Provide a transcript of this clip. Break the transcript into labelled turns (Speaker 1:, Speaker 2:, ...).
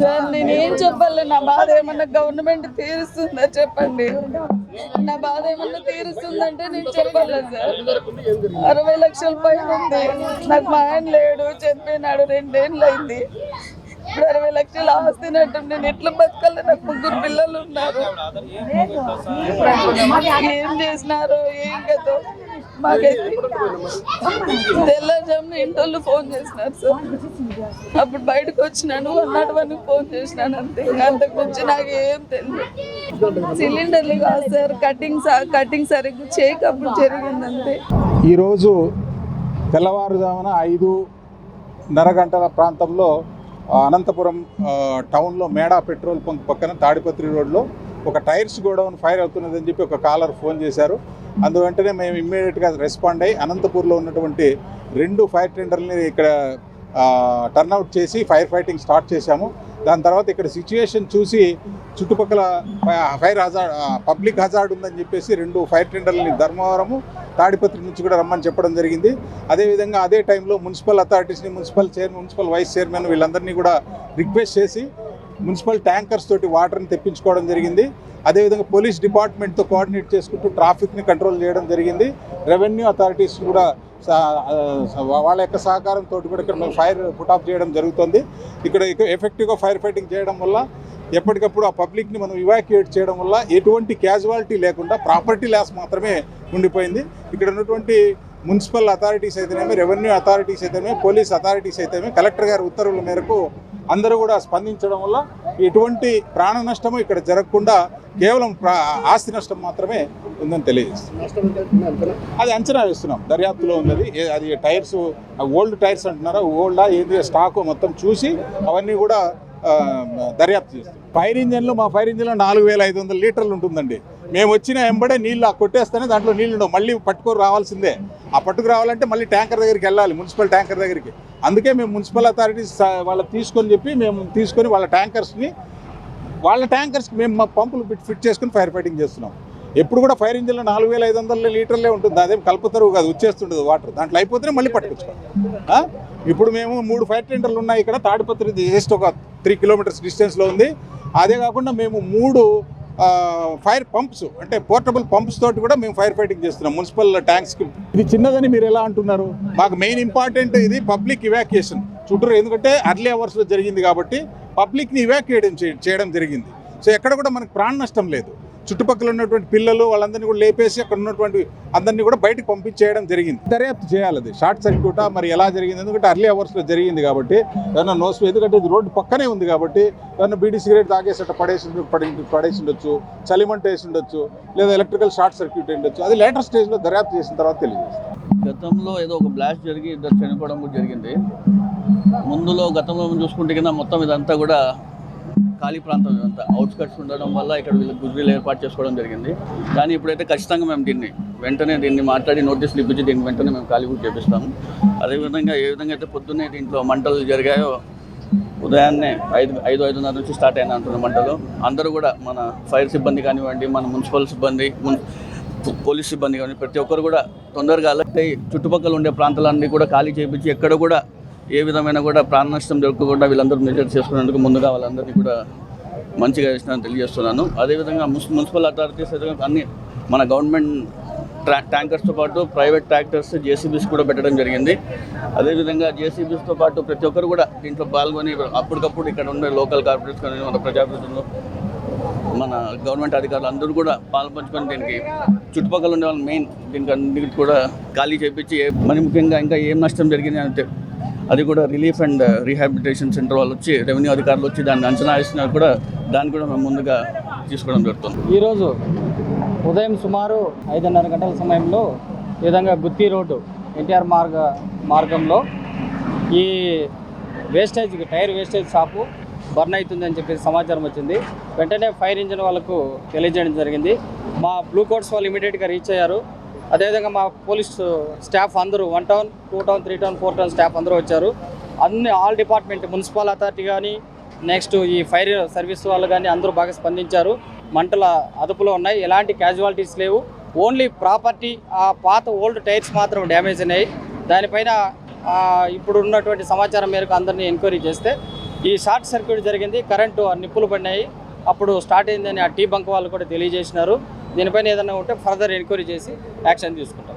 Speaker 1: Sir నేను ఏం చెప్పాలి నా బాధ ఏమన్నా గవర్నమెంట్ తీరుస్తుందా చెప్పండి. నా బాధ ఏమన్నా తీరుస్తుందంటే నేను చెప్పాలి సార్. అరవై లక్షల పైన ఉంది. నాకు మా ఆయన లేడు చనిపోయినాడు రెండేళ్ళు అయింది ఇప్పుడు అరవై లక్షలు ఆస్తినట్టు నేను ఎట్లా బతకాలి? నాకు ముగ్గురు పిల్లలు ఉన్నారు. ఏం చేసినారో ఏం కదో మాకైతే తెల్లజామున ఇంటోళ్ళు ఫోన్ చేసినారు సార్. అప్పుడు బయటకు వచ్చినాను వన్ నాట్ ఫోన్ చేసినాను అంతే. అంతకు మించి నాకు ఏం తెలియదు సిలిండర్లు కాదు సార్ కటింగ్ కటింగ్ సరిగ్గా చేయకప్పుడు జరిగింది అంతే.
Speaker 2: ఈరోజు తెల్లవారుజామున ఐదు గంటల ప్రాంతంలో అనంతపురం టౌన్లో మేడా పెట్రోల్ బంక్ పక్కన తాడిపత్రి రోడ్లో ఒక టైర్స్ గోడౌన్ ఫైర్ అవుతున్నదని చెప్పి ఒక కాలర్ ఫోన్ చేశారు. అందు వెంటనే మేము ఇమ్మీడియట్గా రెస్పాండ్ అయ్యి అనంతపూర్లో ఉన్నటువంటి రెండు ఫైర్ టెండర్ని ఇక్కడ టర్న్అవుట్ చేసి ఫైర్ ఫైటింగ్ స్టార్ట్ చేశాము. దాని తర్వాత ఇక్కడ సిచ్యుయేషన్ చూసి చుట్టుపక్కల ఫైర్ హజార్డ్ పబ్లిక్ హజార్డ్ ఉందని చెప్పేసి రెండు ఫైర్ టెండర్లని ధర్మవరము తాడిపత్రి నుంచి కూడా రమ్మని చెప్పడం జరిగింది. అదేవిధంగా అదే టైంలో municipal అథారిటీస్ని municipal chair municipal vice chairman వీళ్ళందరినీ కూడా రిక్వెస్ట్ చేసి మున్సిపల్ ట్యాంకర్స్ తోటి వాటర్ని తెప్పించుకోవడం జరిగింది. అదేవిధంగా పోలీస్ డిపార్ట్మెంట్తో కోఆర్డినేట్ చేసుకుంటూ ట్రాఫిక్ని కంట్రోల్ చేయడం జరిగింది. రెవెన్యూ అథారిటీస్ కూడా సా- వాళ్ళ యొక్క సహకారంతో కూడా ఇక్కడ మేము ఫైర్ పుట్ ఆఫ్ చేయడం జరుగుతుంది. ఇక్కడ ఎఫెక్టివ్గా ఫైర్ ఫైటింగ్ చేయడం వల్ల ఎప్పటికప్పుడు ఆ పబ్లిక్ని మనం ఇవాక్యుయేట్ చేయడం వల్ల ఎటువంటి క్యాజువాలిటీ లేకుండా ప్రాపర్టీ లాస్ మాత్రమే ఉండిపోయింది. ఇక్కడ ఉన్నటువంటి మున్సిపల్ అథారిటీస్ అయితేనేమి రెవెన్యూ అథారిటీస్ అయితేనే పోలీస్ అథారిటీస్ అయితేమే కలెక్టర్ గారి ఉత్తర్వుల మేరకు అందరూ కూడా స్పందించడం వల్ల ఎటువంటి ప్రాణ నష్టము ఇక్కడ జరగకుండా కేవలం ప్రా- ఆస్తి నష్టం మాత్రమే ఉందని తెలియజేస్తుంది అది అంచనా వేస్తున్నాం. దర్యాప్తులో ఉన్నది. అది అది టైర్స్ ఓల్డ్ టైర్స్ అంటున్నారా ఓల్డా ఏది స్టాకు మొత్తం చూసి అవన్నీ కూడా దర్యాప్తు చేస్తాం ఫైర్ ఇంజన్లు మా ఫైర్ ఇంజన్లో నాలుగు వేల ఐదు వందల లీటర్లు ఉంటుందండి. మేము వచ్చిన ఎంబడే నీళ్ళు కొట్టేస్తేనే దాంట్లో నీళ్ళు ఉండవు. మళ్ళీ పట్టుకొని రావాల్సిందే. ఆ పట్టుకు రావాలంటే మళ్ళీ ట్యాంకర్ దగ్గరికి వెళ్ళాలి మున్సిపల్ ట్యాంకర్ దగ్గరికి. అందుకే మేము మున్సిపల్ అథారిటీస్ వాళ్ళకి తీసుకొని చెప్పి మేము తీసుకొని వాళ్ళ ట్యాంకర్స్ని వాళ్ళ ట్యాంకర్స్కి మేము మా పంపులు ఫిట్ ఫిట్ చేసుకుని ఫైర్ ఫైటింగ్ చేస్తున్నాం. ఎప్పుడు కూడా ఫైర్ ఇంజిన్లో నాలుగు వేల ఐదు వందల లీటర్లే ఉంటుంది. అదేం కలుపుతారు కాదు వచ్చేస్తుండదు వాటర్. దాంట్లో అయిపోతేనే మళ్ళీ పట్టుకొచ్చుకోవాలి ఇప్పుడు మేము మూడు ఫైర్ టెండర్లు ఉన్నాయి ఇక్కడ. తాడిపత్రి జస్ట్ ఒక త్రీ కిలోమీటర్స్ డిస్టెన్స్లో ఉంది. అదే కాకుండా మేము మూడు ఫైర్ పంప్స్ అంటే పోర్టబుల్ పంప్స్ తోటి కూడా మేము ఫైర్ ఫైటింగ్ చేస్తున్నాం మున్సిపల్ ట్యాంక్స్కి ఇది చిన్నదని మీరు ఎలా అంటున్నారు? మాకు మెయిన్ ఇంపార్టెంట్ ఇది పబ్లిక్ ఇవాక్యుయేషన్ చుట్టూరు ఎందుకంటే అర్లీ అవర్స్లో జరిగింది కాబట్టి పబ్లిక్ని ఇవాక్యుయేట్ చేయడం జరిగింది. సో ఎక్కడ కూడా మనకు ప్రాణ నష్టం లేదు. చుట్టుపక్కల ఉన్నటువంటి పిల్లలు వాళ్ళందరినీ కూడా లేపేసి అక్కడ ఉన్నటువంటి అందరినీ కూడా బయటకు పంపించేయడం జరిగింది. దర్యాప్తు చేయాలి అది. షార్ట్ సర్క్యూటా? మరి ఎలా జరిగింది? ఎందుకంటే అర్లీ అవర్స్లో జరిగింది కాబట్టి ఏమన్నా నోస్ ఎందుకంటే ఇది రోడ్డు పక్కనే ఉంది కాబట్టి ఏమన్నా బీడీ సిగరెట్ తాగేసట పడేసి పడి పడేసి ఉండొచ్చు చలిమంట వేసి ఉండొచ్చు లేదా ఎలక్ట్రికల్ షార్ట్ సర్క్యూట్ ఉండొచ్చు. అది లేటర్ స్టేజ్లో దర్యాప్తు చేసిన తర్వాత తెలియజేస్తాం.
Speaker 3: గతంలో ఏదో ఒక బ్లాస్ట్ జరిగి ఇద్దరు చనిపోవడం కూడా జరిగింది. ముందులో గతంలో చూసుకుంటే కింద మొత్తం ఇదంతా కూడా ఖాళీ ప్రాంతం అంతా అవుట్స్కట్స్ ఉండడం వల్ల ఇక్కడ వీళ్ళు గుజ్రీలు ఏర్పాటు చేసుకోవడం జరిగింది. కానీ ఇప్పుడైతే ఖచ్చితంగా మేము దీన్ని వెంటనే దీన్ని మాట్లాడి నోటీసులు ఇప్పించి దీన్ని వెంటనే మేము ఖాళీ కూడా చేపిస్తాము. అదేవిధంగా ఏ విధంగా అయితే పొద్దున్నే దీంట్లో మంటలు జరిగాయో ఉదయాన్నే ఐదు ఐదు ఐదున్నర నుంచి స్టార్ట్ అయిన అంటున్న మంటలు. అందరూ కూడా మన ఫైర్ సిబ్బంది కానివ్వండి మన మున్సిపల్ సిబ్బంది మున్ పోలీస్ సిబ్బంది కానీ ప్రతి ఒక్కరు కూడా తొందరగా అలర్ట్ అయ్యి చుట్టుపక్కల ఉండే ప్రాంతాలన్నీ కూడా ఖాళీ చేయించి ఎక్కడ కూడా ఏ విధమైన కూడా ప్రాణ నష్టం జరగకుండా వీళ్ళందరూ మెజర్ చేసుకునేందుకు ముందుగా వాళ్ళందరినీ కూడా మంచిగా చేసినా తెలియజేస్తున్నాను. అదేవిధంగా మున్సి మున్సిపల్ అథారిటీస్ అన్ని మన గవర్నమెంట్ ట్రా ట్యాంకర్స్తో పాటు ప్రైవేట్ ట్రాక్టర్స్ జేసీబీస్ కూడా పెట్టడం జరిగింది. అదేవిధంగా జేసీబీస్తో పాటు ప్రతి ఒక్కరు కూడా దీంట్లో పాల్గొని అప్పటికప్పుడు ఇక్కడ ఉండే లోకల్ కార్పొరేట్స్ కానీ మన ప్రజాప్రతినిధులు మన గవర్నమెంట్ అధికారులు అందరూ కూడా పాల్పంచుకొని దీనికి చుట్టుపక్కల ఉండే వాళ్ళు మెయిన్ దీనికి అన్నిటికీ కూడా ఖాళీ చేపించి మరి ముఖ్యంగా ఇంకా ఏం నష్టం జరిగింది అంటే అది కూడా relief and uh, rehabilitation centre వాళ్ళు వచ్చి రెవెన్యూ అధికారులు వచ్చి దాన్ని అంచనా వేసినా కూడా దాన్ని కూడా మేము ముందుగా తీసుకోవడం జరుగుతుంది.
Speaker 4: ఈరోజు ఉదయం సుమారు ఐదున్నర గంటల సమయంలో ఈ విధంగా గుత్తి రోడ్డు ఎన్టీఆర్ మార్గ మార్గంలో ఈ wastage tyre wastage shop burn అవుతుందని చెప్పేసి సమాచారం వచ్చింది. వెంటనే ఫైర్ ఇంజిన్ వాళ్ళకు తెలియజేయడం జరిగింది. మా బ్లూ కోట్స్ వాళ్ళు ఇమీడియట్గా రీచ్ అయ్యారు. అదేవిధంగా మా పోలీస్ స్టాఫ్ అందరూ one town two town three town four town staff అందరూ వచ్చారు. అన్ని ఆల్ డిపార్ట్మెంట్ మున్సిపల్ అథారిటీ కానీ నెక్స్ట్ ఈ ఫైర్ సర్వీస్ వాళ్ళు కానీ అందరూ బాగా స్పందించారు. మంటల అదుపులో ఉన్నాయి. ఎలాంటి క్యాజువాలిటీస్ లేవు. ఓన్లీ ప్రాపర్టీ ఆ పాత ఓల్డ్ టైర్స్ మాత్రం డ్యామేజ్ అయినాయి. దానిపైన ఇప్పుడు ఉన్నటువంటి సమాచారం మేరకు అందరినీ ఎంక్వైరీ చేస్తే ఈ షార్ట్ సర్క్యూట్ జరిగింది. కరెంటు నిప్పులు పడినాయి. అప్పుడు స్టార్ట్ అయిందని ఆ టీ బంక్ వాళ్ళు కూడా తెలియజేసినారు. దీనిపైన ఏదైనా ఉంటే ఫర్దర్ ఎంక్వైరీ చేసి యాక్షన్ తీసుకుంటాం.